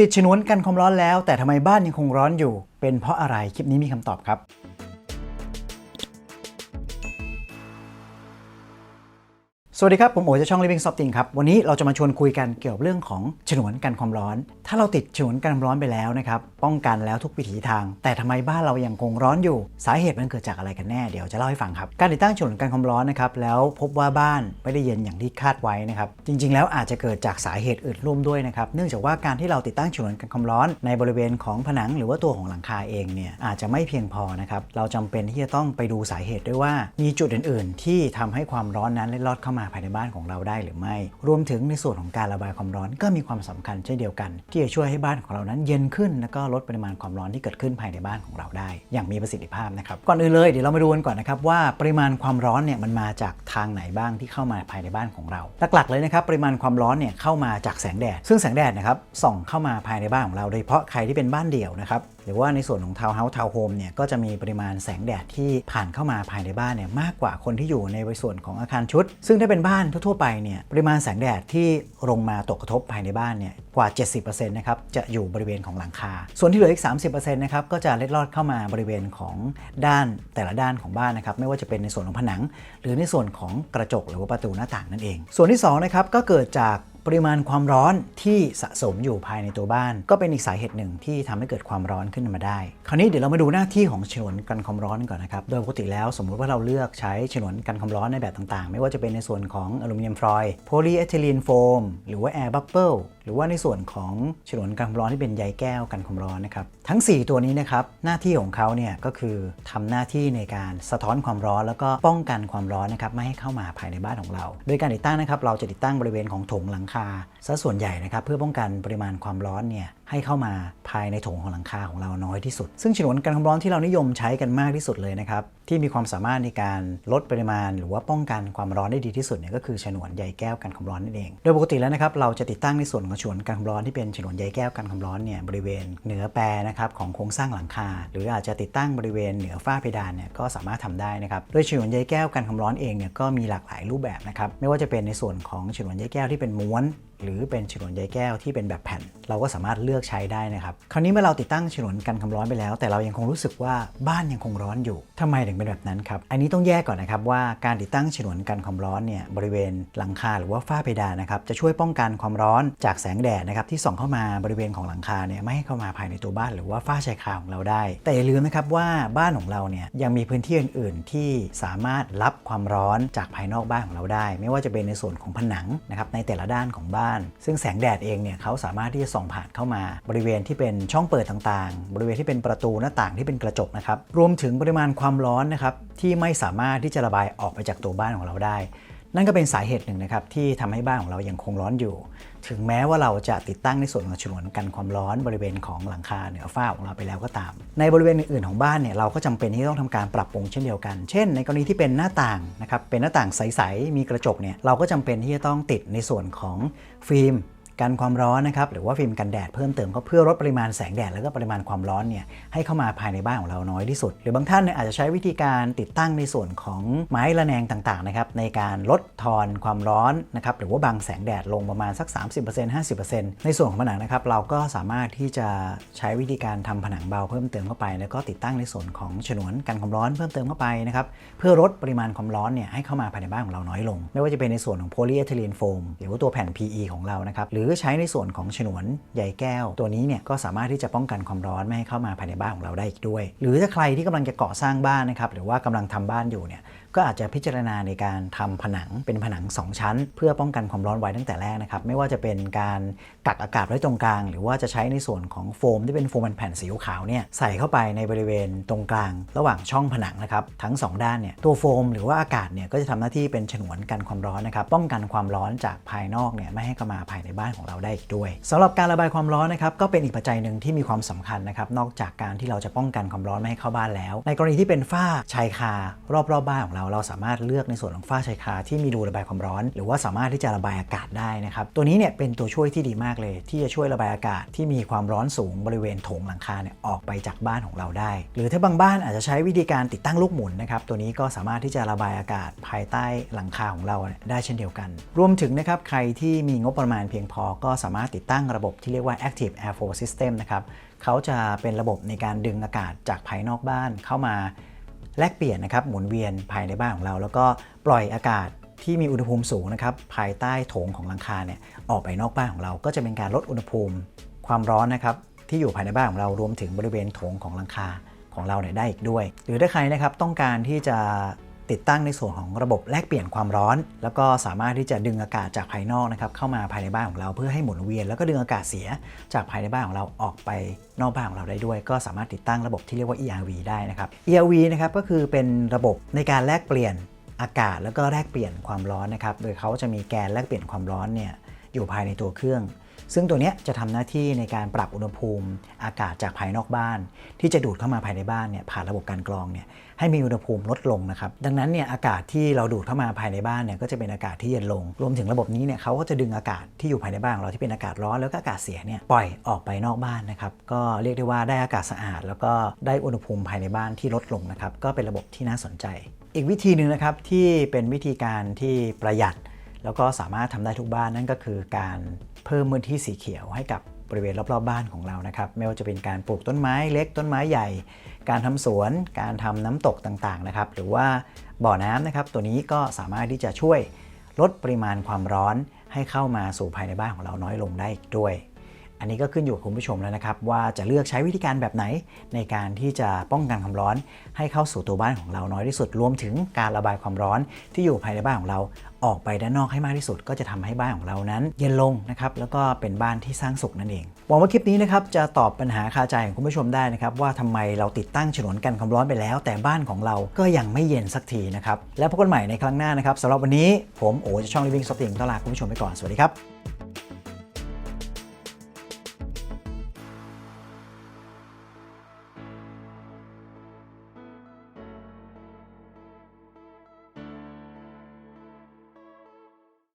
ติดฉนวนกันความร้อนแล้ว แต่ทำไมบ้านยังคงร้อนอยู่ เป็นเพราะอะไรคลิปนี้มีคำตอบครับ สวัสดีครับ ผมโอ๋จากช่อง Living softin ครับ วันนี้เราจะมาชวนคุยกันเกี่ยวกับเรื่องของฉนวนกันความร้อน ถ้าเราติดฉนวนกันความร้อนไปแล้วนะครับ ป้องกันแล้วทุกวิถีทาง แต่ทำไมบ้านเรายังคงร้อนอยู่ สาเหตุมันเกิดจากอะไรกันแน่ เดี๋ยวจะเล่าให้ฟังครับ การติดตั้งฉนวนกันความร้อนนะครับ แล้วพบว่าบ้านไม่ได้เย็นอย่างที่คาดไว้นะครับ จริง ๆ แล้วอาจจะเกิดจากสาเหตุอื่นร่วมด้วยนะครับ เนื่องจากว่าการที่เราติดตั้งฉนวนกันความร้อน ในบริเวณของผนังหรือว่าตัวของหลังคาเองเนี่ย อาจจะไม่เพียงพอนะครับ เราจำเป็นที่จะต้องไปดูสาเหตุด้วยว่า มีจุดอื่น ๆ ที่ทำให้ความร้อนนั้นเล็ดลอดเข้ามาภายในบ้านของเราได้หรือไม่ รวมถึงในส่วนของการระบายความร้อนก็มีความสำคัญเช่นเดียวกัน ที่จะช่วยให้บ้านของเรานั้นเย็นขึ้น แล้วก็ลดปริมาณความร้อนที่เกิดขึ้นภายในบ้านของเราได้ อย่างมีประสิทธิภาพนะครับก่อนอื่นเลยเดี๋ยวเรามาดูกันก่อนนะครับว่าปริมาณความร้อนเนี่ยมันมาจากทางไหนบ้างที่เข้ามาภายในบ้านของเรา หลักๆเลยนะครับปริมาณความร้อนเนี่ยเข้ามาจากแสงแดด ซึ่งแสงแดดนะครับส่องเข้ามาภายในบ้านของเราโดยเฉพาะใครที่เป็นบ้านเดี่ยวนะครับ หรือว่าในส่วนของทาวน์เฮาส์ทาวน์โฮมเนี่ยก็จะมีปริมาณแสงแดดที่ผ่านเข้ามาภายในบ้านเนี่ยมากกว่าคนที่อยู่ในส่วนของอาคารชุด ซึ่งถ้าเป็นบ้านทั่วๆไปเนี่ยปริมาณแสงแดดที่ลงมาตกกระทบภายในบ้านเนี่ย กว่า 70%นะครับจะอยู่บริเวณของหลังคา ส่วนที่เหลืออีก 30%นะครับก็จะเล็ดลอดเข้ามาบริเวณของด้านแต่ละด้านของบ้านนะครับไม่ว่าจะเป็นในส่วนของผนัง หรือในส่วนของกระจกหรือว่าประตูหน้าต่างนั่นเอง ส่วนที่2นะครับก็เกิดจากปริมาณความร้อนที่สะสมอยู่ภายในตัวบ้าน ก็เป็นอีกสาเหตุหนึ่งที่ทำให้เกิดความร้อนขึ้นมาได้ คราวนี้เดี๋ยวเรามาดูหน้าที่ของฉนวนกันความร้อนก่อนนะครับ โดยปกติแล้วสมมุติว่าเราเลือกใช้ฉนวนกันความร้อนในแบบต่างๆ ไม่ว่าจะเป็นในส่วนของอลูมิเนียมฟอยด์โพลีเอทิลีนโฟมหรือว่าแอร์บับเบิล หรือว่าในส่วนของฉนวนกันความร้อนที่เป็นใยแก้วกันความร้อนนะครับทั้ง 4 ตัวนี้นะครับหน้าที่ของเขาเนี่ยก็คือทำหน้าที่ในการสะท้อนความร้อน แล้วก็ป้องกันความร้อนนะครับไม่ให้เข้ามาภายในบ้านของเรา โดยการติดตั้งนะครับเราจะติดตั้งบริเวณของถงหลังคา ซะส่วนใหญ่นะครับเพื่อป้องกันปริมาณความร้อนเนี่ยให้เข้ามาภายในโถงของหลังคาของเราน้อยที่สุด ซึ่งฉนวนกันความร้อนที่เรานิยมใช้กันมากที่สุดเลยนะครับที่มีความสามารถในการลดปริมาณ หรือว่าป้องกันความร้อนได้ดีที่สุดเนี่ยก็คือฉนวนใยแก้วกันความร้อนนั่นเอง โดยปกติแล้วนะครับเราจะติดตั้งในส่วนของฉนวนกันความร้อนที่เป็นฉนวนใยแก้วกันความร้อนเนี่ยบริเวณเหนือแปรนะครับของโครงสร้างหลังคา หรืออาจจะติดตั้งบริเวณเหนือฝ้าเพดานเนี่ยก็สามารถทำได้นะครับโดยฉนวนใยแก้วกันความร้อนเองเนี่ยก็มีหลากหลายรูปแบบนะครับไม่ว่าจะเป็นในส่วนของฉนวนใยแก้วที่เป็นม้วนหรือเป็นฉนวนใยแก้วที่เป็นแบบแผ่น เราก็สามารถเลือกใช้ได้นะครับ คราวนี้เมื่อเราติดตั้งฉนวนกันความร้อนไปแล้ว แต่เรายังคงรู้สึกว่าบ้านยังคงร้อนอยู่ทำไมถึงเป็นแบบนั้นครับ อันนี้ต้องแยกก่อนนะครับว่าการติดตั้งฉนวนกันความร้อนเนี่ยบริเวณหลังคาหรือว่าฝ้าเพดานนะครับจะช่วยป้องกันความร้อนจากแสงแดดนะครับที่ส่องเข้ามาบริเวณของหลังคาเนี่ยไม่ให้เข้ามาภายในตัวบ้านหรือว่าฝ้าชายคาของเราได้ แต่อย่าลืมนะครับว่าบ้านของเราเนี่ยยังมีพื้นที่อื่น ๆ ที่สามารถรับความร้อนจากภายนอกบ้านของเราได้ ไม่ว่าจะเป็นในส่วนของผนังนะครับในแต่ละด้านของบ้านซึ่งแสงแดดเองเนี่ยเขาสามารถที่จะส่องผ่านเข้ามา บริเวณที่เป็นช่องเปิดต่างๆ บริเวณที่เป็นประตูหน้าต่างที่เป็นกระจกนะครับรวมถึงปริมาณความร้อนนะครับที่ไม่สามารถที่จะระบายออกไปจากตัวบ้านของเราได้ นั่นก็เป็นสาเหตุหนึ่งนะครับที่ทำให้บ้านของเรายังคงร้อนอยู่ ถึงแม้ว่าเราจะติดตั้งในส่วนของฉนวนกันความร้อนบริเวณของหลังคาเหนือฝ้าของเราไปแล้วก็ตาม ในบริเวณอื่นๆของบ้านเนี่ยเราก็จำเป็นที่ต้องทำการปรับปรุงเช่นเดียวกัน เช่น ในกรณีที่เป็นหน้าต่างนะครับเป็นหน้าต่างใสๆมีกระจกเนี่ยเราก็จำเป็นที่จะต้องติดในส่วนของฟิล์ม กันความร้อนนะครับหรือว่าฟิล์มกันแดดเพิ่มเติมก็เพื่อลดปริมาณแสงแดดแล้วก็ปริมาณความร้อนเนี่ยให้เข้ามาภายในบ้านของเราน้อยที่สุด หรือบางท่านเนี่ยอาจจะใช้วิธีการติดตั้งในส่วนของไม้ระแนงต่างๆนะครับในการลดทอนความร้อนนะครับหรือว่าบังแสงแดดลงประมาณสัก 30% 50%ในส่วนของผนังนะครับเราก็สามารถที่จะใช้วิธีการทำผนังเบาเพิ่มเติมเข้าไป แล้วก็ติดตั้งในส่วนของฉนวนกันความร้อนเพิ่มเติมเข้าไปนะครับเพื่อลดปริมาณความร้อนเนี่ยให้เข้ามาภายในบ้านของเราน้อยลง ไม่ว่าจะเป็นในส่วนของโพลีเอทิลีนโฟมหรือว่าตัวแผ่น PE ของเรานะครับหรือใช้ในส่วนของฉนวนใยแก้ว ตัวนี้เนี่ยก็สามารถที่จะป้องกันความร้อนไม่ให้เข้ามาภายในบ้านของเราได้อีกด้วย หรือถ้าใครที่กำลังจะก่อสร้างบ้านนะครับหรือว่ากำลังทำบ้านอยู่เนี่ย ก็อาจจะพิจารณาในการทำผนังเป็นผนัง 2 ชั้น เพื่อป้องกันความร้อนไว้ตั้งแต่แรกนะครับ ไม่ว่าจะเป็นการกักอากาศไว้ตรงกลาง หรือว่าจะใช้ในส่วนของโฟมที่เป็นโฟมแผ่นสีขาวเนี่ยใส่เข้าไปในบริเวณตรงกลาง ระหว่างช่องผนังนะครับทั้ง 2 ด้านเนี่ยตัวโฟมหรือว่าอากาศเนี่ยก็จะทำหน้าที่เป็นฉนวนกันความร้อนนะครับป้องกันความร้อนจากภายนอกเนี่ยไม่ให้เข้ามาภายในบ้านของเราได้อีกด้วยสำหรับการระบายความร้อนนะครับก็เป็นอีกปัจจัยหนึ่งที่มีความสำคัญนะครับนอกจากการที่เราจะป้องกันความร้อนไม่ให้เข้าบ้านแล้ว ในกรณีที่เป็นฝ้าชายคารอบๆบบ้านของเราเราสามารถเลือกในส่วนของฝ้าชายคาที่มีรูระบายความร้อน หรือว่าสามารถที่จะระบายอากาศได้นะครับตัวนี้เนี่ยเป็นตัวช่วยที่ดีมากเลย ที่จะช่วยระบายอากาศที่มีความร้อนสูงบริเวณโถงหลังคาเนี่ยออกไปจากบ้านของเราได้ หรือถ้าบางบ้านอาจจะใช้วิธีการติดตั้งลูกหมุนนะครับตัวนี้ก็สามารถที่จะระบายอากาศภายใต้หลังคาของเราได้เช่นเดียวกัน รวมถึงนะครับใครที่มีงบประมาณเพียงพอก็สามารถติดตั้งระบบที่เรียกว่า Active Airflow System นะครับเขาจะเป็นระบบในการดึงอากาศจากภายนอกบ้านเข้ามา แลกเปลี่ยนนะครับหมุนเวียนภายในบ้านของเรา แล้วก็ปล่อยอากาศที่มีอุณหภูมิสูงนะครับภายใต้โถงของหลังคาเนี่ยออกไปนอกบ้านของเรา ก็จะเป็นการลดอุณหภูมิความร้อนนะครับที่อยู่ภายในบ้านของเรารวมถึงบริเวณโถงของหลังคาของเราเนี่ยได้อีกด้วย หรือถ้าใครนะครับต้องการที่จะ ติดตั้งในส่วนของระบบแลกเปลี่ยนความร้อน แล้วก็สามารถที่จะดึงอากาศจากภายนอกนะครับเข้ามาภายในบ้านของเราเพื่อให้หมุนเวียน แล้วก็ดึงอากาศเสียจากภายในบ้านของเราออกไปนอกบ้านของเราได้ด้วย ก็สามารถติดตั้งระบบที่เรียกว่า ERV ได้นะครับ ERV นะครับก็คือเป็นระบบในการแลกเปลี่ยนอากาศแล้วก็แลกเปลี่ยนความร้อนนะครับ โดยเขาจะมีแกนแลกเปลี่ยนความร้อนเนี่ยอยู่ภายในตัวเครื่อง ซึ่งตัวนี้จะทำหน้าที่ในการปรับอุณหภูมิ อากาศจากภายนอกบ้าน ที่จะดูดเข้ามาภายในบ้านเนี่ยผ่านระบบการกรองเนี่ยให้มีอุณหภูมิลดลงนะครับดังนั้นเนี่ยอากาศที่เราดูดเข้ามาภายในบ้านเนี่ยก็จะเป็นอากาศที่เย็นลง รวมถึงระบบนี้เนี่ยเขาก็จะดึงอากาศที่อยู่ภายในบ้านเราที่เป็นอากาศร้อนแล้วก็อากาศเสียเนี่ยปล่อยออกไปนอกบ้านนะครับก็เรียกได้ว่าได้อากาศสะอาด แล้วก็ได้อุณหภูมิภายในบ้านที่ลดลงนะครับก็เป็นระบบที่น่าสนใจ อีกวิธีหนึ่งนะครับที่เป็นวิธีการที่ประหยัด แล้วก็สามารถทำได้ทุกบ้านนั่นก็คือการ เพิ่มพื้นที่สีเขียวให้กับบริเวณรอบๆบ้านของเรานะครับ ไม่ว่าจะเป็นการปลูกต้นไม้เล็กต้นไม้ใหญ่ การทำสวน การทำน้ำตกต่างๆนะครับ หรือว่าบ่อน้ำนะครับ ตัวนี้ก็สามารถที่จะช่วยลดปริมาณความร้อนให้เข้ามาสู่ภายในบ้านของเราน้อยลงได้อีกด้วย อันนี้ก็ขึ้นอยู่กับคุณผู้ชมแล้วนะครับ ว่าจะเลือกใช้วิธีการแบบไหน ในการที่จะป้องกันความร้อน ให้เข้าสู่ตัวบ้านของเราน้อยที่สุดรวมถึงการระบายความร้อนที่อยู่ภายในบ้านของเราออกไปด้านนอกให้มากที่สุด ก็จะทำให้บ้านของเรานั้น เย็นลงนะครับแล้วก็เป็นบ้านที่สร้างสุขนั่นเองหวังว่าคลิปนี้นะครับจะตอบปัญหาคาใจของคุณผู้ชมได้นะครับว่าทำไมเราติดตั้งฉนวนกันความร้อนไปแล้ว แต่บ้านของเราก็ยังไม่เย็นสักทีนะครับแล้วพบกันใหม่ในครั้งหน้านะครับสำหรับวันนี้ผมโอจากช่อง Living s o f t i n g ต้องลาคุณผู้ชมไปก่อนสวัสดีครับ